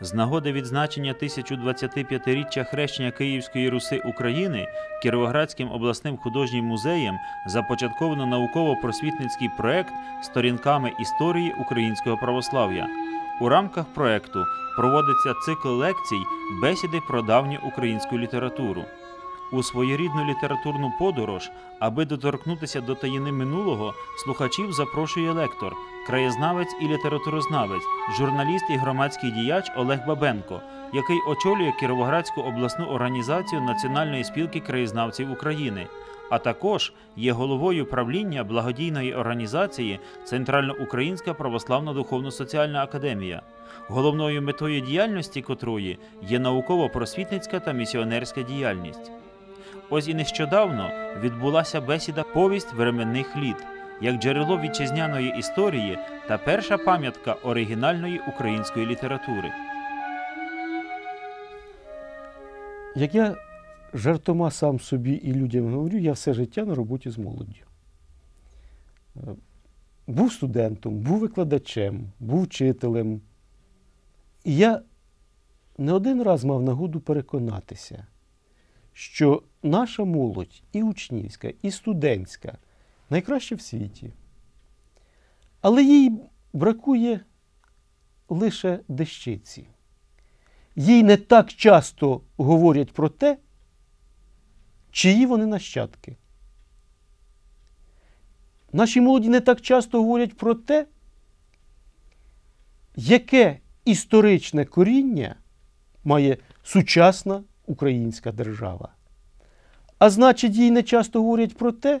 З нагоди відзначення 1025-річчя хрещення Київської Руси України Кіровоградським обласним художнім музеєм започатковано науково-просвітницький проект сторінками історії українського православ'я. У рамках проекту проводиться цикл лекцій бесіди про давню українську літературу. У своєрідну літературну подорож, аби доторкнутися до таїни минулого, слухачів запрошує лектор, краєзнавець і літературознавець, журналіст і громадський діяч Олег Бабенко, який очолює Кіровоградську обласну організацію Національної спілки краєзнавців України, а також є головою правління благодійної організації Центральноукраїнська православна духовно-соціальна академія, головною метою діяльності котрої є науково-просвітницька та місіонерська діяльність. Ось і нещодавно відбулася бесіда Повість временних літ як джерело вітчизняної історії та перша пам'ятка оригінальної української літератури. Як я жартома сам собі і людям говорю, я все життя на роботі з молоддю. Е, Був студентом, був викладачем, був вчителем. І я не один раз мав нагоду переконатися, що наша молодь і учнівська, і студентська найкраща в світі. Але їй бракує лише дещиці. Їй не так часто говорять про те, чиї вони нащадки. Наші молоді не так часто говорять про те, яке історичне коріння має сучасна українська держава. А значить, їй не часто говорять про те,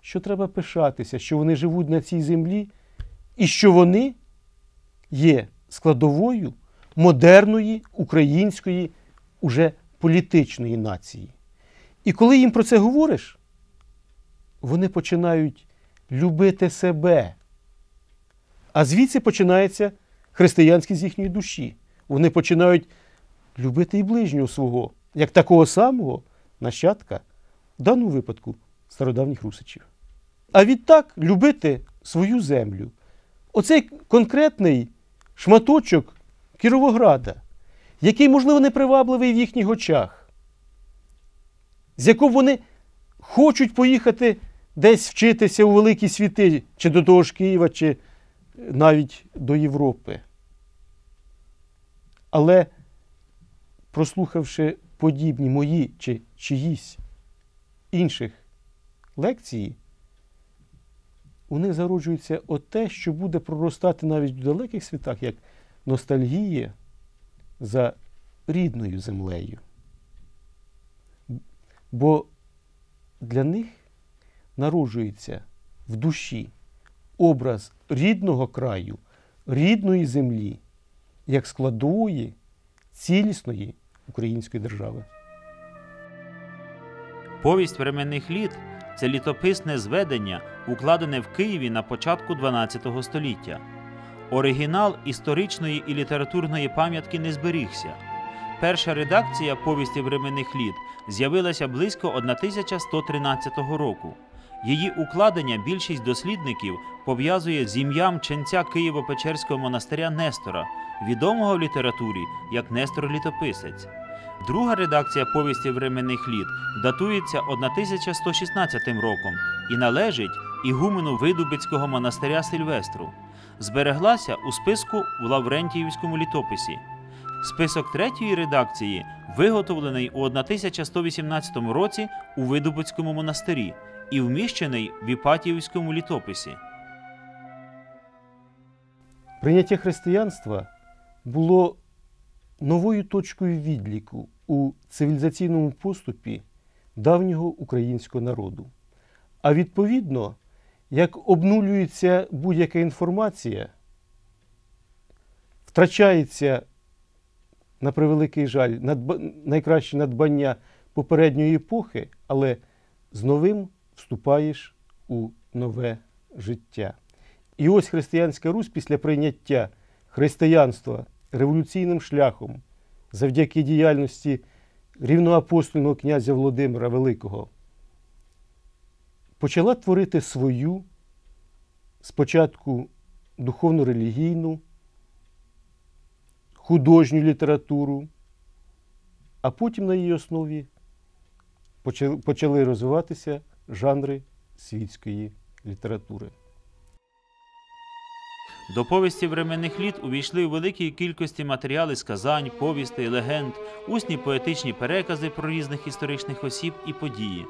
що треба пишатися, що вони живуть на цій землі, і що вони є складовою модерної української уже політичної нації. І коли їм про це говориш, вони починають любити себе. А звідси починається християнськість їхньої душі. Вони починають любити і ближнього свого, як такого самого нащадка, в даному випадку стародавніх русичів. А відтак любити свою землю. Оцей конкретний шматочок Кіровограда, який, можливо, непривабливий в їхніх очах, з якого вони хочуть поїхати десь вчитися у великі світи, чи до того ж Києва, чи навіть до Європи. Але, прослухавши подібні мої чи чиїсь інших лекцій, у них зароджується те, що буде проростати навіть в далеких світах, як ностальгія за рідною землею. Бо для них народжується в душі образ рідного краю, рідної землі, як складової цілісної української держави. Повість временних літ це літописне зведення, укладене в Києві на початку XII століття. Оригінал історичної і літературної пам'ятки не зберігся. Перша редакція повісті временних літ з'явилася близько 1113 року. Її укладення більшість дослідників пов'язує з ім'ям ченця Києво-Печерського монастиря Нестора, відомого в літературі як Нестор Літописець. Друга редакція повісті временних літ датується 1116 роком і належить ігумену Видубицького монастиря Сильвестру. Збереглася у списку в Лаврентіївському літописі. Список третьої редакції виготовлений у 1118 році у Видубицькому монастирі і вміщений в Іпатіївському літописі. Прийняття християнства було новою точкою відліку у цивілізаційному поступі давнього українського народу. А відповідно, як обнулюється будь-яка інформація, втрачається, на превеликий жаль, надба... найкраще надбання попередньої епохи, але з новим вступаєш у нове життя. І ось християнська Русь після прийняття християнства революційним шляхом завдяки діяльності рівноапостольного князя Володимира Великого почала творити свою спочатку духовно-релігійну, художню літературу, а потім на її основі почали- розвиватися жанри світської літератури. До повісті временних літ увійшли у великій кількості матеріали сказань, повістей, легенд, усні поетичні перекази про різних історичних осіб і події.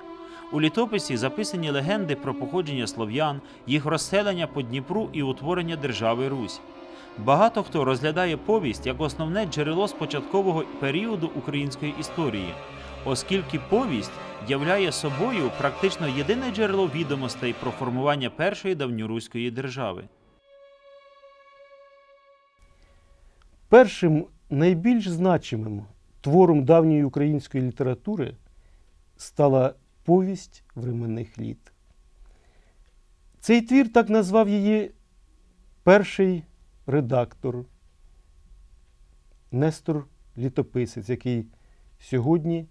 У літописі записані легенди про походження слов'ян, їх розселення по Дніпру і утворення держави Русь. Багато хто розглядає повість як основне джерело спочаткового періоду української історії, оскільки повість являє собою практично єдине джерело відомостей про формування першої давньоруської держави. Першим найбільш значимим твором давньої української літератури стала повість временних літ. Цей твір так назвав її перший редактор Нестор Літописець, який сьогодні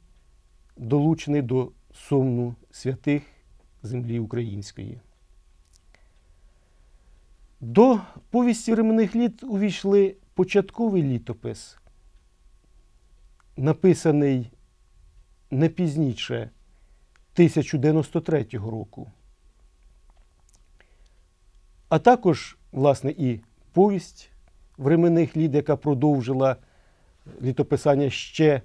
долучений до сомну святих землі української. До повісті временних літ увійшли початковий літопис, написаний не пізніше 1093 року, а також, власне, і повість временних літ, яка продовжила літописання ще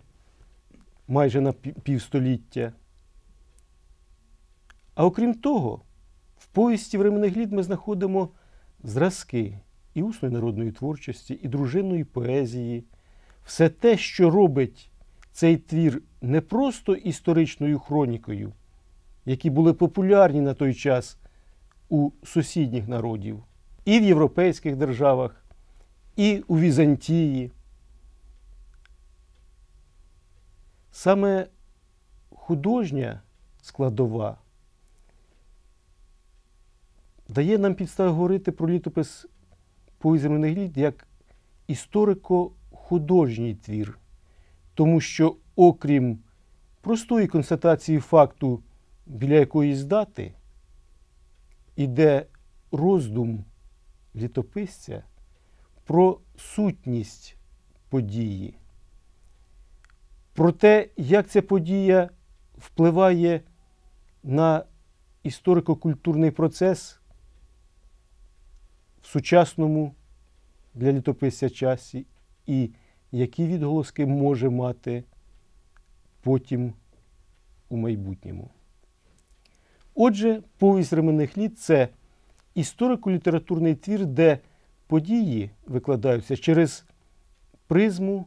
майже на півстоліття. А окрім того, в повісті временних літ ми знаходимо зразки і усної народної творчості, і дружинної поезії, все те, що робить цей твір не просто історичною хронікою, які були популярні на той час у сусідніх народів, і в європейських державах, і у Візантії. Саме художня складова дає нам підстави говорити про літопис повізерних літ як історико-художній твір, тому що, окрім простої констатації факту біля якоїсь дати, іде роздум літописця про сутність події, про те, як ця подія впливає на історико-культурний процес в сучасному для літописця часі, і які відголоски може мати потім у майбутньому. Отже, повість ременних літ це історико-літературний твір, де події викладаються через призму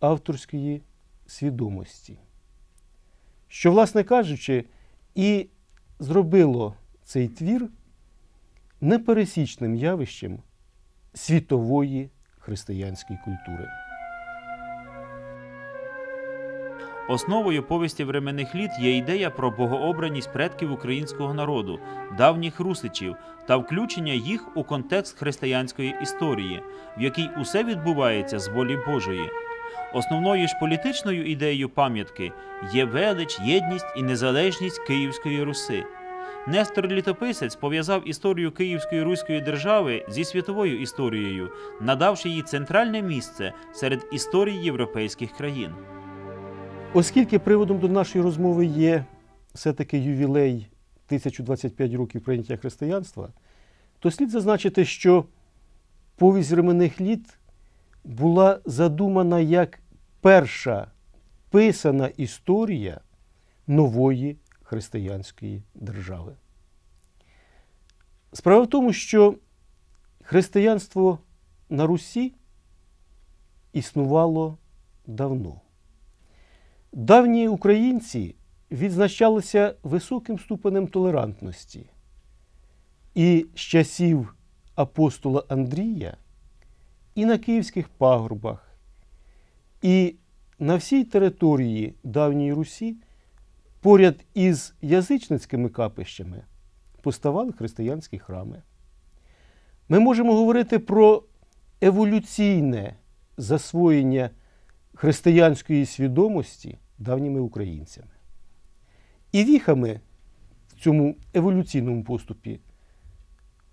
авторської свідомості. Що, власне кажучи, і зробило цей твір непересічним явищем світової християнської культури. Основою повісті временних літ є ідея про богообраність предків українського народу, давніх русичів та включення їх у контекст християнської історії, в якій усе відбувається з волі Божої. Основною ж політичною ідеєю пам'ятки є велич, єдність і незалежність Київської Руси. Нестор Літописець пов'язав історію Київської Руської держави зі світовою історією, надавши їй центральне місце серед історій європейських країн. Оскільки приводом до нашої розмови є все-таки ювілей 1025 років прийняття християнства, то слід зазначити, що повість ременних літ була задумана як перша писана історія нової християнської держави. Справа в тому, що християнство на Русі існувало давно. Давні українці відзначалися високим ступенем толерантності. І з часів апостола Андрія і на київських пагорбах, і на всій території давньої Русі поряд із язичницькими капищами поставали християнські храми. Ми можемо говорити про еволюційне засвоєння християнської свідомості давніми українцями. І віхами в цьому еволюційному поступі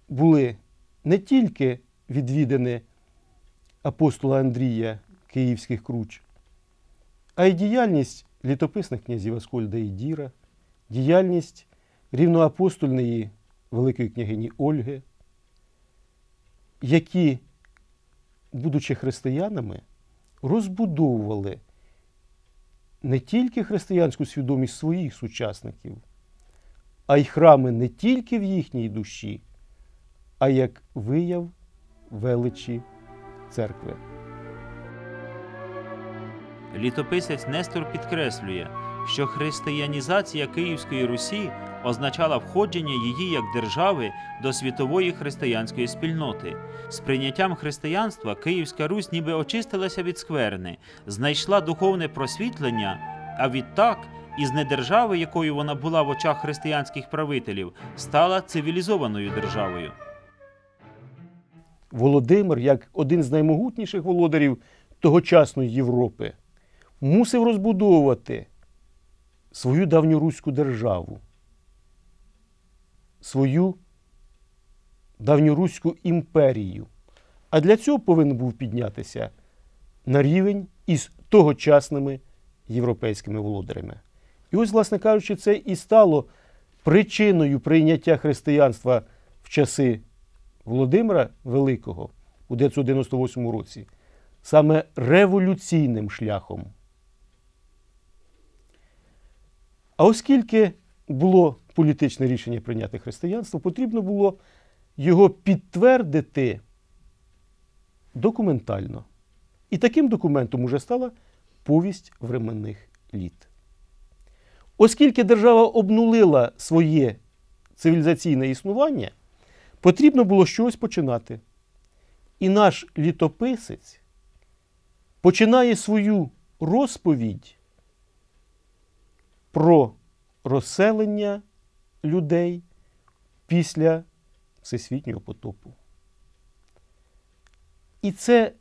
були не тільки відвідані апостола Андрія Київських круч, а й діяльність літописних князів Аскольда і Діра, діяльність рівноапостольної Великої княгині Ольги, які, будучи християнами, розбудовували не тільки християнську свідомість своїх сучасників, а й храми не тільки в їхній душі, а як вияв величі церкви. Літописець Нестор підкреслює, що християнізація Київської Русі означала входження її як держави до світової християнської спільноти. З прийняттям християнства Київська Русь ніби очистилася від скверни, знайшла духовне просвітлення, а відтак із недержави, якою вона була в очах християнських правителів, стала цивілізованою державою. Володимир, як один з наймогутніших володарів тогочасної Європи, мусив розбудовувати свою давньоруську державу, свою давньоруську імперію. А для цього повинен був піднятися на рівень із тогочасними європейськими володарями. І ось, власне кажучи, це і стало причиною прийняття християнства в часи Володимира Великого у 998 році саме революційним шляхом. А оскільки було політичне рішення прийняти християнство, потрібно було його підтвердити документально. І таким документом уже стала повість временних літ. Оскільки держава обнулила своє цивілізаційне існування, потрібно було щось починати. І наш літописець починає свою розповідь про розселення людей після всесвітнього потопу. І це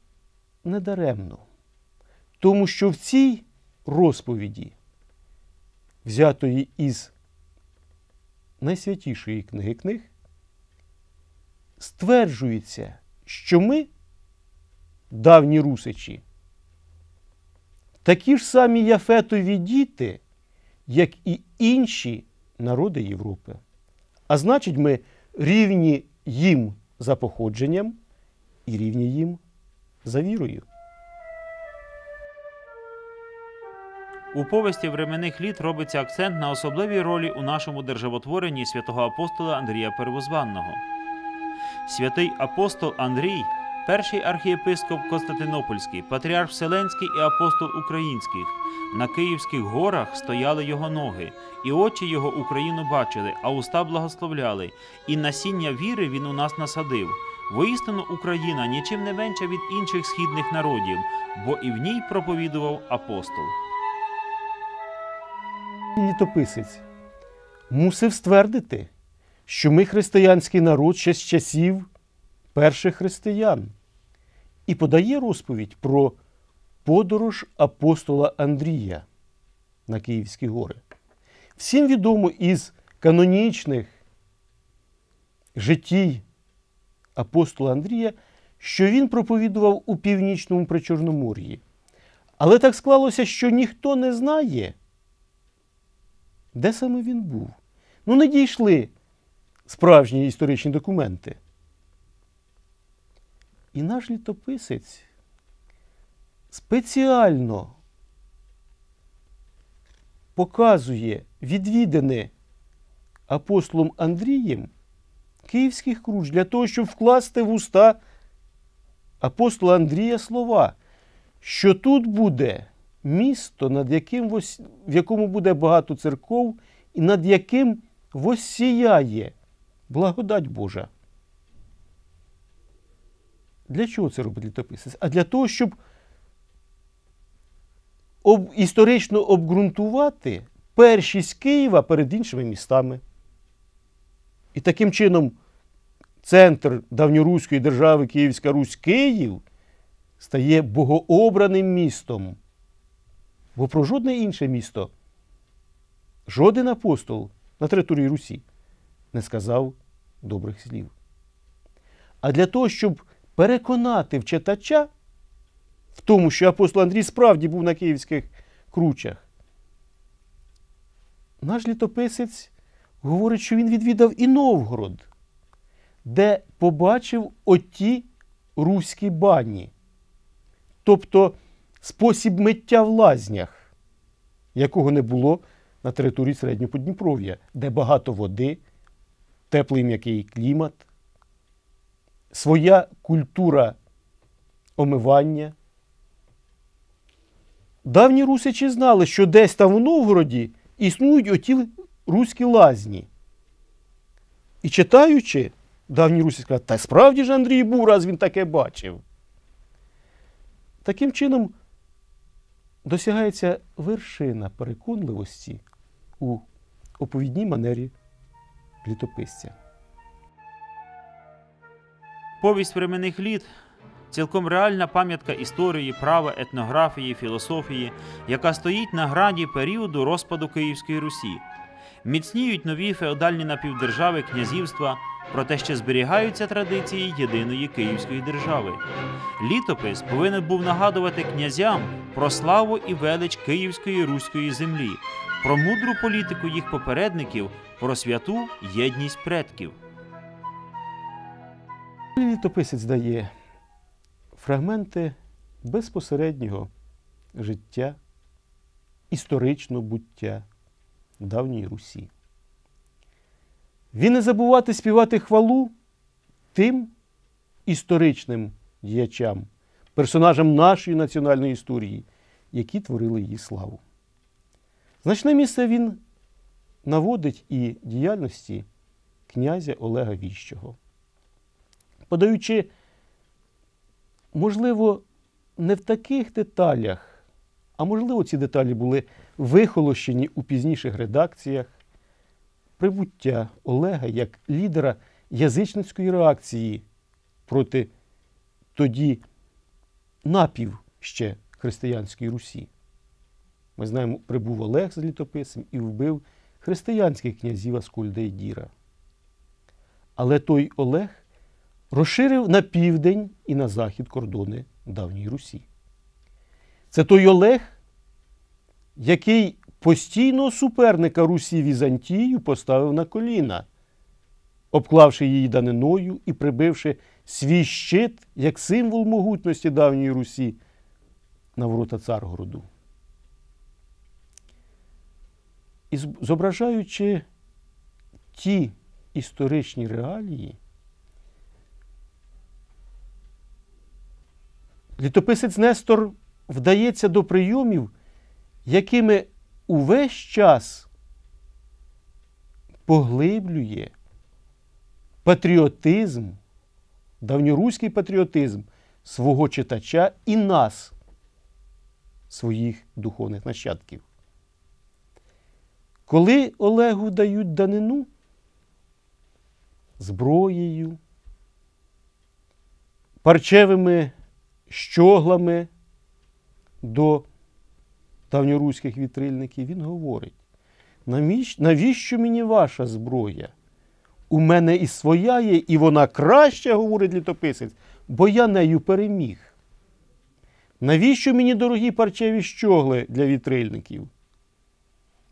не даремно, тому що в цій розповіді, взятої із найсвятішої книги книг, стверджується, що ми, давні русичі, такі ж самі яфетові діти, як і інші народи Європи. А значить, ми рівні їм за походженням і рівні їм за вірою. У повісті временних літ робиться акцент на особливій ролі у нашому державотворенні святого апостола Андрія Первозванного. Святий апостол Андрій, перший архієпископ Константинопольський, патріарх Вселенський і апостол Українських. На Київських горах стояли його ноги, і очі його Україну бачили, а уста благословляли, і насіння віри він у нас насадив. Воістину Україна нічим не менша від інших східних народів, бо і в ній проповідував апостол. Літописець мусив ствердити, що ми християнський народ ще з часів перших християн, і подає розповідь про подорож апостола Андрія на Київські гори. Всім відомо із канонічних життій апостола Андрія, що він проповідував у північному Причорномор'ї. Але так склалося, що ніхто не знає, де саме він був. Ну, не дійшли справжні історичні документи. І наш літописець спеціально показує відвідини апостолом Андрієм Київських круч для того, щоб вкласти в уста апостола Андрія слова, що тут буде місто, над яким в якому буде багато церков, і над яким воссіяє благодать Божа. Для чого це робить літописець? А для того, щоб об... історично обґрунтувати першість Києва перед іншими містами. І таким чином центр давньоруської держави Київська Русь Київ стає богообраним містом. Бо про жодне інше місто жоден апостол на території Русі не сказав добрих слів. А для того, щоб переконати в читача, в тому, що апостол Андрій справді був на київських кручах. Наш літописець говорить, що він відвідав і Новгород, де побачив оті руські бані, тобто спосіб миття в лазнях, якого не було на території Середнього Подніпров'я, де багато води, теплий м'який клімат, своя культура омивання. Давні русичі знали, що десь там у Новгороді існують оті руські лазні. І читаючи, давні русі сказали, та справді ж Андрій був, раз він таке бачив. Таким чином досягається вершина переконливості у оповідній манері літописця. Повість временних літ цілком реальна пам'ятка історії, права, етнографії, філософії, яка стоїть на грані періоду розпаду Київської Русі. Міцніють нові феодальні напівдержави князівства, проте ще зберігаються традиції єдиної Київської держави. Літопис повинен був нагадувати князям про славу і велич Київської руської землі, про мудру політику їх попередників, про святу єдність предків. Літописець дає фрагменти безпосереднього життя, історичного буття давньої Русі. Він не забувати співати хвалу тим історичним діячам, персонажам нашої національної історії, які творили її славу. Значне місце він наводить і діяльності князя Олега Віщого подаючи, можливо, не в таких деталях, а можливо, ці деталі були вихолощені у пізніших редакціях, прибуття Олега як лідера язичницької реакції проти тоді напів ще християнської Русі. Ми знаємо, прибув Олег з літописом і вбив християнських князів Аскольда і Діра. Але той Олег розширив на південь і на захід кордони давньої Русі. Це той Олег, який постійного суперника Русі Візантію поставив на коліна, обклавши її даниною і прибивши свій щит як символ могутності давньої Русі на ворота Царгороду. І зображаючи ті історичні реалії, Літописець Нестор вдається до прийомів, якими увесь час поглиблює патріотизм, давньоруський патріотизм свого читача і нас, своїх духовних нащадків. Коли Олегу дають данину зброєю, парчевими щоглами до давньоруських вітрильників, він говорить: навіщо мені ваша зброя? У мене і своя є, і вона краща, говорить літописець, бо я нею переміг. Навіщо мені дорогі парчеві щогли для вітрильників?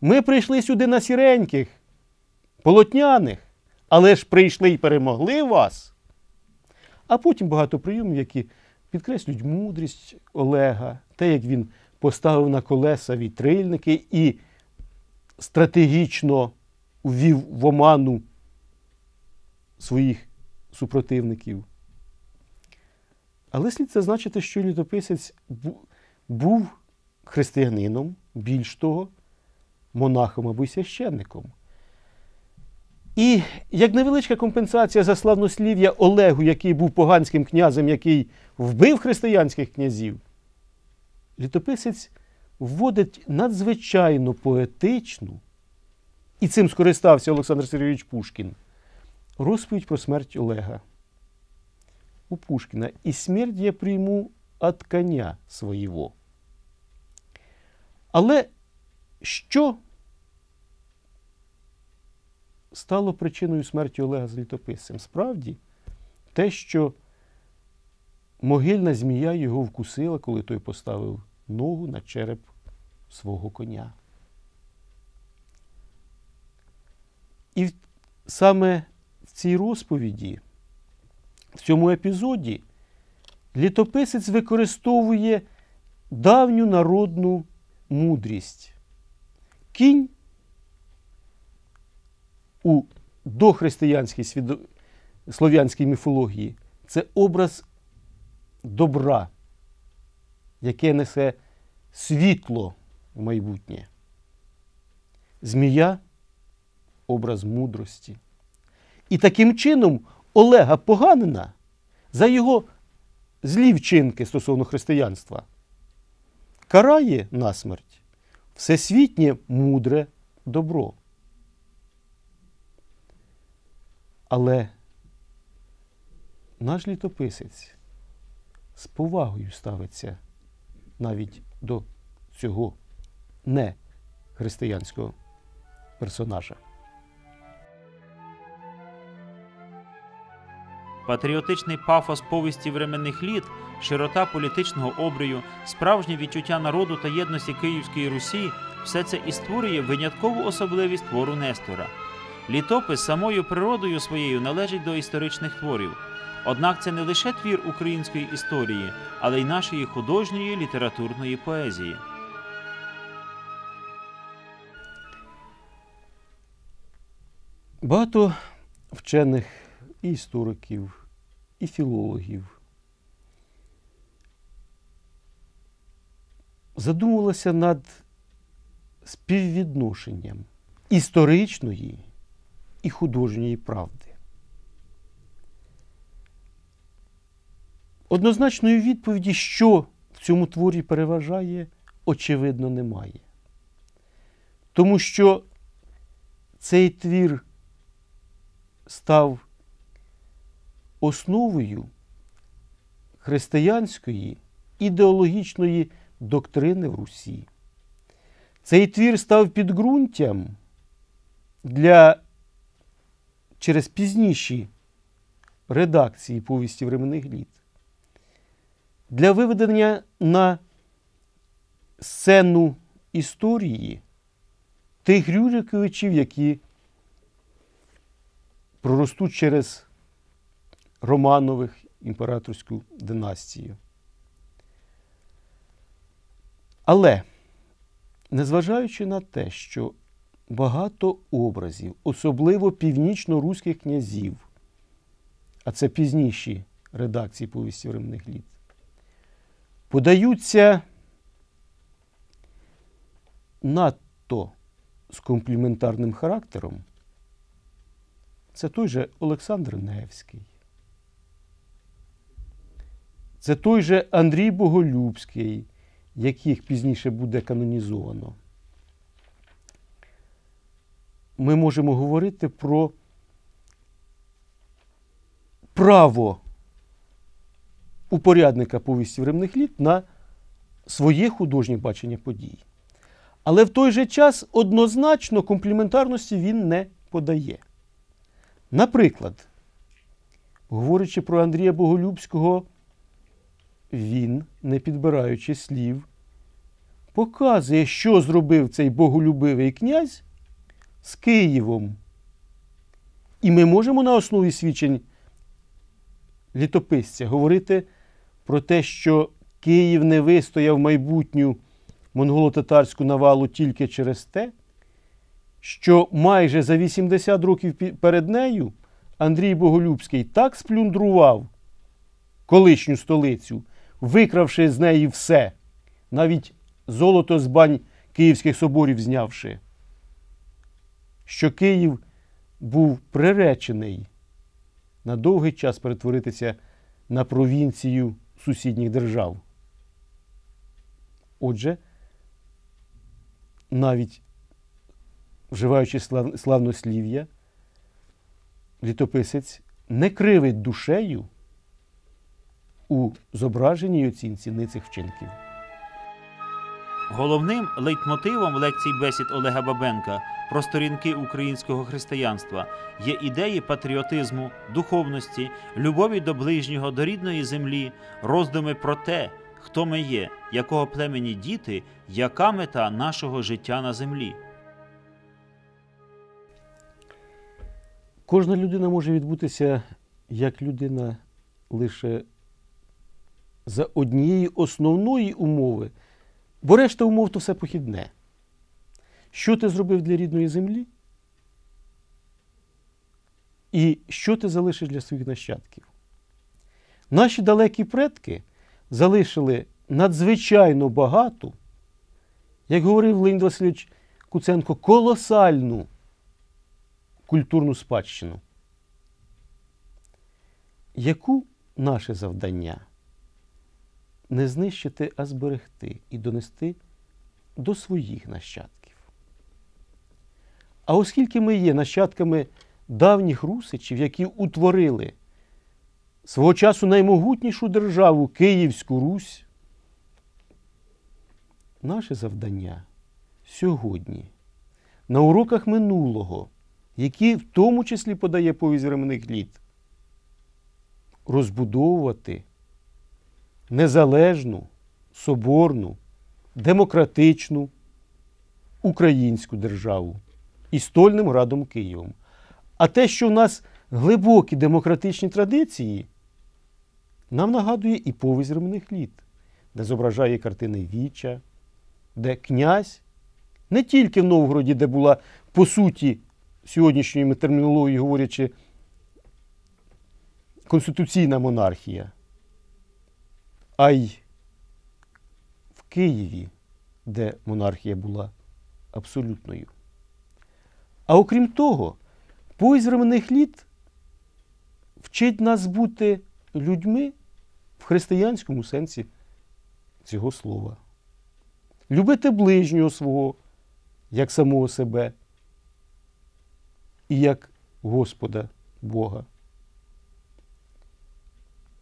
Ми прийшли сюди на сіреньких, полотняних, але ж прийшли і перемогли вас. А потім багато прийомів, які підкреслюють мудрість Олега, те, як він поставив на колеса вітрильники і стратегічно ввів в оману своїх супротивників. Але слід зазначити, що літописець був християнином, більш того, монахом або священником. І як невеличка компенсація за славнослів'я Олегу, який був поганським князем, який вбив християнських князів, літописець вводить надзвичайно поетичну, і цим скористався Олександр Сергійович Пушкін, розповідь про смерть Олега. У Пушкіна і смерть я прийму от коня своєго. Але що стало причиною смерті Олега з літописцем? Справді, те, що могильна змія його вкусила, коли той поставив ногу на череп свого коня. І саме в цій розповіді, в цьому епізоді, літописець використовує давню народну мудрість. Кінь у дохристиянській свідо... слов'янській міфології це образ добра, яке несе світло в майбутнє. Змія образ мудрості. І таким чином Олега Поганина за його злі вчинки стосовно християнства карає на смерть всесвітнє мудре добро. Але наш літописець з повагою ставиться навіть до цього не християнського персонажа. Патріотичний пафос повісті временних літ, широта політичного обрію, справжнє відчуття народу та єдності Київської Русі все це і створює виняткову особливість твору Нестора. Літопис самою природою своєю належить до історичних творів. Однак це не лише твір української історії, але й нашої художньої літературної поезії. Багато вчених і істориків, і філологів задумувалося над співвідношенням історичної і художньої правди. Однозначної відповіді, що в цьому творі переважає, очевидно, немає. Тому що цей твір став основою християнської ідеологічної доктрини в Русі. Цей твір став підґрунтям для через пізніші редакції повісті временних літ для виведення на сцену історії тих Рюриковичів, які проростуть через Романових імператорську династію. Але, незважаючи на те, що багато образів, особливо північно-руських князів, а це пізніші редакції повісті временних літ, подаються надто з компліментарним характером, це той же Олександр Невський. Це той же Андрій Боголюбський, яких пізніше буде канонізовано. Ми можемо говорити про право упорядника повісті временних літ на своє художнє бачення подій. Але в той же час однозначно компліментарності він не подає. Наприклад, говорячи про Андрія Боголюбського, він, не підбираючи слів, показує, що зробив цей боголюбивий князь з Києвом. І ми можемо на основі свідчень літописця говорити про те, що Київ не вистояв майбутню монголо-татарську навалу тільки через те, що майже за 80 років перед нею Андрій Боголюбський так сплюндрував колишню столицю, викравши з неї все, навіть золото з бань київських соборів знявши, що Київ був приречений на довгий час перетворитися на провінцію сусідніх держав. Отже, навіть вживаючи слав- славнослів'я, літописець не кривить душею у зображеній оцінці ницих вчинків. Головним лейтмотивом лекцій бесід Олега Бабенка про сторінки українського християнства є ідеї патріотизму, духовності, любові до ближнього, до рідної землі, роздуми про те, хто ми є, якого племені діти, яка мета нашого життя на землі. Кожна людина може відбутися як людина лише за однієї основної умови, бо решта умов то все похідне. Що ти зробив для рідної землі? І що ти залишиш для своїх нащадків? Наші далекі предки залишили надзвичайно багату, як говорив Леонід Васильович Куценко, колосальну культурну спадщину. Яку наше завдання? Не знищити, а зберегти і донести до своїх нащадків. А оскільки ми є нащадками давніх русичів, які утворили свого часу наймогутнішу державу Київську Русь, наше завдання сьогодні на уроках минулого, які в тому числі подає повість временних літ, розбудовувати незалежну, соборну, демократичну українську державу і стольним градом Києвом. А те, що в нас глибокі демократичні традиції, нам нагадує і повість временних літ, де зображає картини Віча, де князь не тільки в Новгороді, де була по суті сьогоднішньою термінологією говорячи, конституційна монархія, а й в Києві, де монархія була абсолютною. А окрім того, повість временних літ вчить нас бути людьми в християнському сенсі цього слова. Любити ближнього свого, як самого себе і як Господа Бога.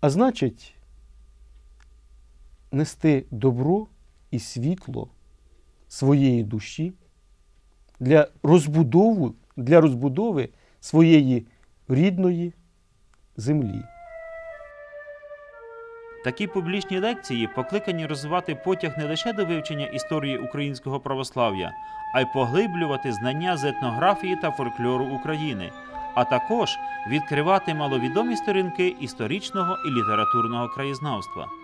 А значить, нести добро і світло своєї душі для розбудови, для розбудови своєї рідної землі. Такі публічні лекції покликані розвивати потяг не лише до вивчення історії українського православ'я, а й поглиблювати знання з етнографії та фольклору України, а також відкривати маловідомі сторінки історичного і літературного краєзнавства.